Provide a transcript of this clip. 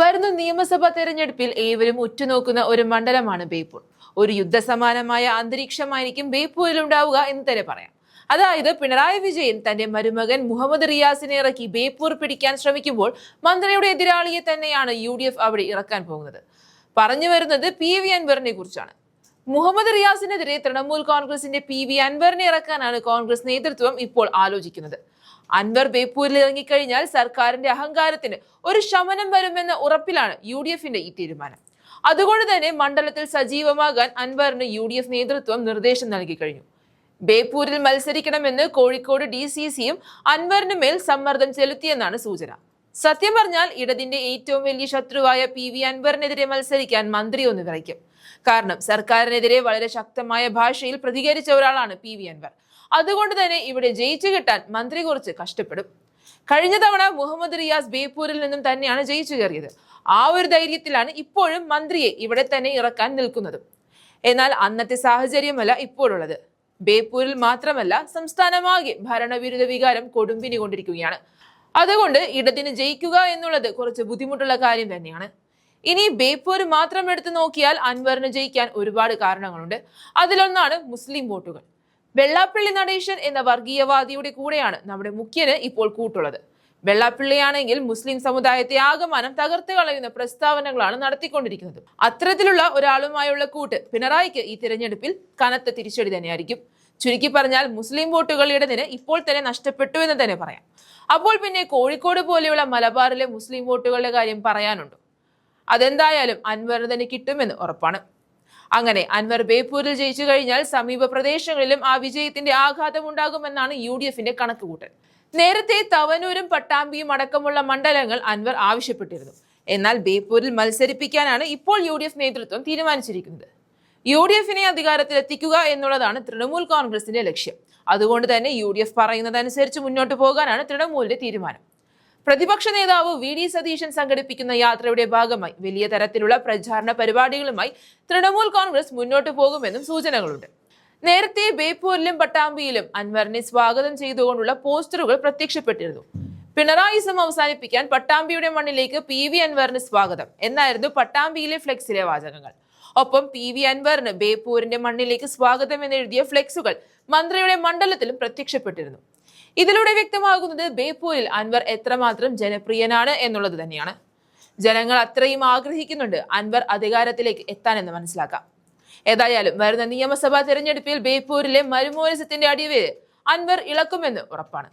വരുന്ന നിയമസഭാ തെരഞ്ഞെടുപ്പിൽ ഏവരും ഉറ്റുനോക്കുന്ന ഒരു മണ്ഡലമാണ് ബേപ്പൂർ. ഒരു യുദ്ധസമാനമായ അന്തരീക്ഷമായിരിക്കും ബേപ്പൂരിൽ ഉണ്ടാവുക എന്ന് തന്നെ പറയാം. അതായത് പിണറായി വിജയൻ തന്റെ മരുമകൻ മുഹമ്മദ് റിയാസിനെ ഇറക്കി ബേപ്പൂർ പിടിക്കാൻ ശ്രമിക്കുമ്പോൾ മന്ത്രിയുടെ എതിരാളിയെ തന്നെയാണ് യു അവിടെ ഇറക്കാൻ പോകുന്നത്. പറഞ്ഞു വരുന്നത് പി വി അൻവറിനെ കുറിച്ചാണ്. മുഹമ്മദ് റിയാസിനെതിരെ തൃണമൂൽ കോൺഗ്രസിന്റെ പി വി അൻവറിനെ ഇറക്കാനാണ് കോൺഗ്രസ് നേതൃത്വം ഇപ്പോൾ ആലോചിക്കുന്നത്. അൻവർ ബേപ്പൂരിൽ ഇറങ്ങിക്കഴിഞ്ഞാൽ സർക്കാരിന്റെ അഹങ്കാരത്തിന് ഒരു ശമനം വരുമെന്ന ഉറപ്പിലാണ് യു ഡി എഫിന്റെ ഈ തീരുമാനം. അതുകൊണ്ട് തന്നെ മണ്ഡലത്തിൽ സജീവമാകാൻ അൻവറിന് യു ഡി എഫ് നേതൃത്വം നിർദ്ദേശം നൽകി കഴിഞ്ഞു. ബേപ്പൂരിൽ മത്സരിക്കണമെന്ന് കോഴിക്കോട് ഡി സി സിയും അൻവറിന് മേൽ സമ്മർദ്ദം ചെലുത്തിയെന്നാണ് സൂചന. സത്യം പറഞ്ഞാൽ ഇടതിന്റെ ഏറ്റവും വലിയ ശത്രുവായ പി വി അൻവറിനെതിരെ മത്സരിക്കാൻ മന്ത്രി ഒന്ന് വിറയ്ക്കും. കാരണം സർക്കാരിനെതിരെ വളരെ ശക്തമായ ഭാഷയിൽ പ്രതികരിച്ച ഒരാളാണ് പി വി അൻവർ. അതുകൊണ്ട് തന്നെ ഇവിടെ ജയിച്ചു കിട്ടാൻ മന്ത്രി കുറച്ച് കഷ്ടപ്പെടും. കഴിഞ്ഞ തവണ മുഹമ്മദ് റിയാസ് ബേപ്പൂരിൽ നിന്നും തന്നെയാണ് ജയിച്ചു കയറിയത്. ആ ഒരു ധൈര്യത്തിലാണ് ഇപ്പോഴും മന്ത്രിയെ ഇവിടെ തന്നെ ഇറക്കാൻ നിൽക്കുന്നതും. എന്നാൽ അന്നത്തെ സാഹചര്യമല്ല ഇപ്പോഴുള്ളത്. ബേപ്പൂരിൽ മാത്രമല്ല സംസ്ഥാനമാകെ ഭരണവിരുദ്ധ വികാരം കൊടുമ്പിനി കൊണ്ടിരിക്കുകയാണ് അതുകൊണ്ട് ഇടതിന് ജയിക്കുക എന്നുള്ളത് കുറച്ച് ബുദ്ധിമുട്ടുള്ള കാര്യം തന്നെയാണ്. ഇനി ബേപ്പൂർ മാത്രം എടുത്തു നോക്കിയാൽ അൻവറിന് ജയിക്കാൻ ഒരുപാട് കാരണങ്ങളുണ്ട്. അതിലൊന്നാണ് മുസ്ലിം വോട്ടുകൾ. വെള്ളാപ്പള്ളി നടേശൻ എന്ന വർഗീയവാദിയുടെ കൂടെയാണ് നമ്മുടെ മുഖ്യന് ഇപ്പോൾ കൂട്ടുള്ളത്. വെള്ളാപ്പള്ളിയാണെങ്കിൽ മുസ്ലിം സമുദായത്തെ ആകമാനം തകർത്ത് കളയുന്ന പ്രസ്താവനകളാണ് നടത്തിക്കൊണ്ടിരിക്കുന്നത്. അത്തരത്തിലുള്ള ഒരാളുമായുള്ള കൂട്ട് പിണറായിക്ക് ഈ തിരഞ്ഞെടുപ്പിൽ കനത്ത തിരിച്ചടി തന്നെയായിരിക്കും. ചുരുക്കി പറഞ്ഞാൽ മുസ്ലിം വോട്ടുകളുടെ നില ഇപ്പോൾ തന്നെ നഷ്ടപ്പെട്ടു എന്ന് തന്നെ പറയാം. അപ്പോൾ പിന്നെ കോഴിക്കോട് പോലെയുള്ള മലബാറിലെ മുസ്ലിം വോട്ടുകളുടെ കാര്യം പറയാനുണ്ട്. അതെന്തായാലും അൻവറിന് തന്നെ കിട്ടുമെന്ന് ഉറപ്പാണ്. അങ്ങനെ അൻവർ ബേപ്പൂരിൽ ജയിച്ചു കഴിഞ്ഞാൽ സമീപ പ്രദേശങ്ങളിലും ആ വിജയത്തിന്റെ ആഘാതം ഉണ്ടാകുമെന്നാണ് യു ഡി എഫിന്റെ കണക്കുകൂട്ടൽ. നേരത്തെ തവനൂരും പട്ടാമ്പിയും അടക്കമുള്ള മണ്ഡലങ്ങൾ അൻവർ ആവശ്യപ്പെട്ടിരുന്നു. എന്നാൽ ബേപ്പൂരിൽ മത്സരിപ്പിക്കാനാണ് ഇപ്പോൾ യു നേതൃത്വം തീരുമാനിച്ചിരിക്കുന്നത്. യു ഡി എഫിനെ അധികാരത്തിലെത്തിക്കുക എന്നുള്ളതാണ് തൃണമൂൽ കോൺഗ്രസിന്റെ ലക്ഷ്യം. അതുകൊണ്ട് തന്നെ യു ഡി എഫ് പറയുന്നതനുസരിച്ച് മുന്നോട്ട് പോകാനാണ് തൃണമൂലിന്റെ തീരുമാനം. പ്രതിപക്ഷ നേതാവ് വി ഡി സതീശൻ സംഘടിപ്പിക്കുന്ന യാത്രയുടെ ഭാഗമായി വലിയ തരത്തിലുള്ള പ്രചാരണ പരിപാടികളുമായി തൃണമൂൽ കോൺഗ്രസ് മുന്നോട്ട് പോകുമെന്നും സൂചനകളുണ്ട്. നേരത്തെ ബേപ്പൂരിലും പട്ടാമ്പിയിലും അൻവറിനെ സ്വാഗതം ചെയ്തുകൊണ്ടുള്ള പോസ്റ്ററുകൾ പ്രത്യക്ഷപ്പെട്ടിരുന്നു. പിണറായിസം അവസാനിപ്പിക്കാൻ പട്ടാമ്പിയുടെ മണ്ണിലേക്ക് പി വി അൻവറിന് സ്വാഗതം. എന്നായിരുന്നു പട്ടാമ്പിയിലെ ഫ്ലെക്സിലെ വാചകങ്ങൾ. ഒപ്പം പി വി അൻവറിന് ബേപ്പൂരിന്റെ മണ്ണിലേക്ക് സ്വാഗതം എന്നെഴുതിയ ഫ്ലെക്സുകൾ മന്ത്രിയുടെ മണ്ഡലത്തിലും പ്രത്യക്ഷപ്പെട്ടിരുന്നു. ഇതിലൂടെ വ്യക്തമാകുന്നത് ബേപ്പൂരിൽ അൻവർ എത്രമാത്രം ജനപ്രിയനാണ് എന്നുള്ളത് തന്നെയാണ്. ജനങ്ങൾ അത്രയും ആഗ്രഹിക്കുന്നുണ്ട് അൻവർ അധികാരത്തിലേക്ക് എത്താനെന്ന് മനസ്സിലാക്കാം. ഏതായാലും വരുന്ന നിയമസഭാ തെരഞ്ഞെടുപ്പിൽ ബേപ്പൂരിലെ മരുമോനിസത്തിന്റെ അടിവേര് അൻവർ ഇളക്കുമെന്ന് ഉറപ്പാണ്.